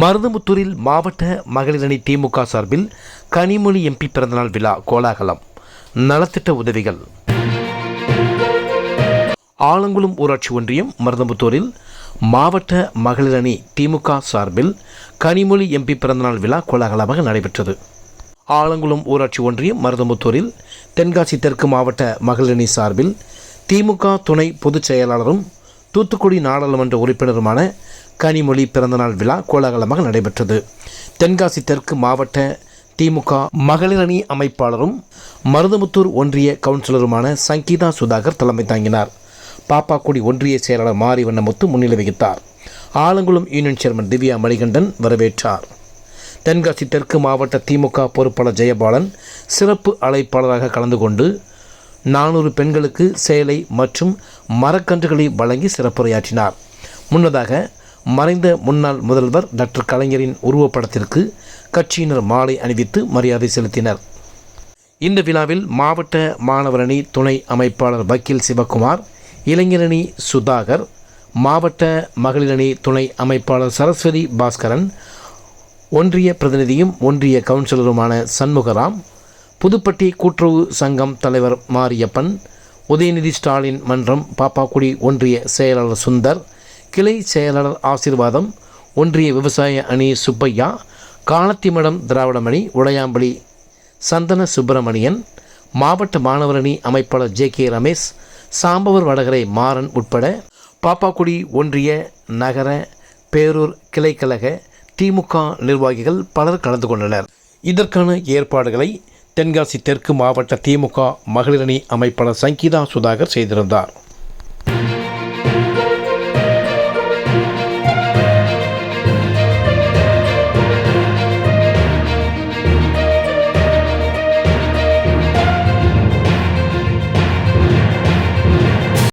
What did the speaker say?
மருதமுத்தூரில் மாவட்ட மகளிர் அணி திமுக சார்பில் கனிமொழி எம்பி பிறந்தநாள் விழா கோலாகலம். நலத்திட்ட உதவிகள். ஆலங்குளம் ஊராட்சி ஒன்றியம் மருதமுத்தூரில் மாவட்ட மகளிர் அணி திமுக சார்பில் கனிமொழி எம்பி பிறந்தநாள் விழா கோலாகலமாக நடைபெற்றது. ஆலங்குளம் ஊராட்சி ஒன்றியம் மருதமுத்தூரில் தென்காசி தெற்கு மாவட்ட மகளிர் அணி சார்பில் திமுக துணை பொதுச் செயலாளரும் தூத்துக்குடி நாடாளுமன்ற உறுப்பினருமான கனிமொழி பிறந்தநாள் விழா கோலாகலமாக நடைபெற்றது. தென்காசி தெற்கு மாவட்ட திமுக மகளிர் அணி அமைப்பாளரும் மருதமுத்தூர் ஒன்றிய கவுன்சிலருமான சங்கீதா சுதாகர் தலைமை தாங்கினார். பாப்பாக்குடி ஒன்றிய செயலாளர் மாரி வண்ணமுத்து முன்னிலை வகித்தார். ஆலங்குளம் யூனியன் சேர்மன் திவ்யா மணிகண்டன் வரவேற்றார். தென்காசி தெற்கு மாவட்ட திமுக பொறுப்பாளர் ஜெயபாலன் சிறப்பு அழைப்பாளராக கலந்து கொண்டு நானூறு பெண்களுக்கு சேலை மற்றும் மரக்கன்றுகளை வழங்கி சிறப்புரையாற்றினார். முன்னதாக மறைந்த முன்னாள் முதல்வர் டாக்டர் கலைஞரின் உருவப்படத்திற்கு கட்சியினர் மாலை அணிவித்து மரியாதை செலுத்தினர். இந்த விழாவில் மாவட்ட மாணவரணி துணை அமைப்பாளர் வக்கீல் சிவகுமார் இளைஞரணி சுதாகர் மாவட்ட மகளிரணி துணை அமைப்பாளர் சரஸ்வதி பாஸ்கரன் ஒன்றிய பிரதிநிதியும் ஒன்றிய கவுன்சிலருமான சண்முகராம் புதுப்பட்டி கூட்டுறவு சங்கம் தலைவர் மாரியப்பன் உதயநிதி ஸ்டாலின் மன்றம் பாப்பாக்குடி ஒன்றிய செயலாளர் சுந்தர் கிளை செயலாளர் ஆசீர்வாதம் ஒன்றிய விவசாய அணி சுப்பையா காலத்திமடம் திராவிடமணி உடையாம்பலி சந்தன சுப்பிரமணியன் மாவட்ட மாணவர் அணி அமைப்பாளர் ஜே கே ரமேஷ் சாம்பவர் வடகரை மாறன் உட்பட பாப்பாக்குடி ஒன்றிய நகர பேரூர் கிளைக்கழக திமுக நிர்வாகிகள் பலர் கலந்து கொண்டனர். இதற்கான ஏற்பாடுகளை தென்காசி தெற்கு மாவட்ட திமுக மகளிரணி அமைப்பாளர் சங்கீதா சுதாகர் செய்திருந்தார்.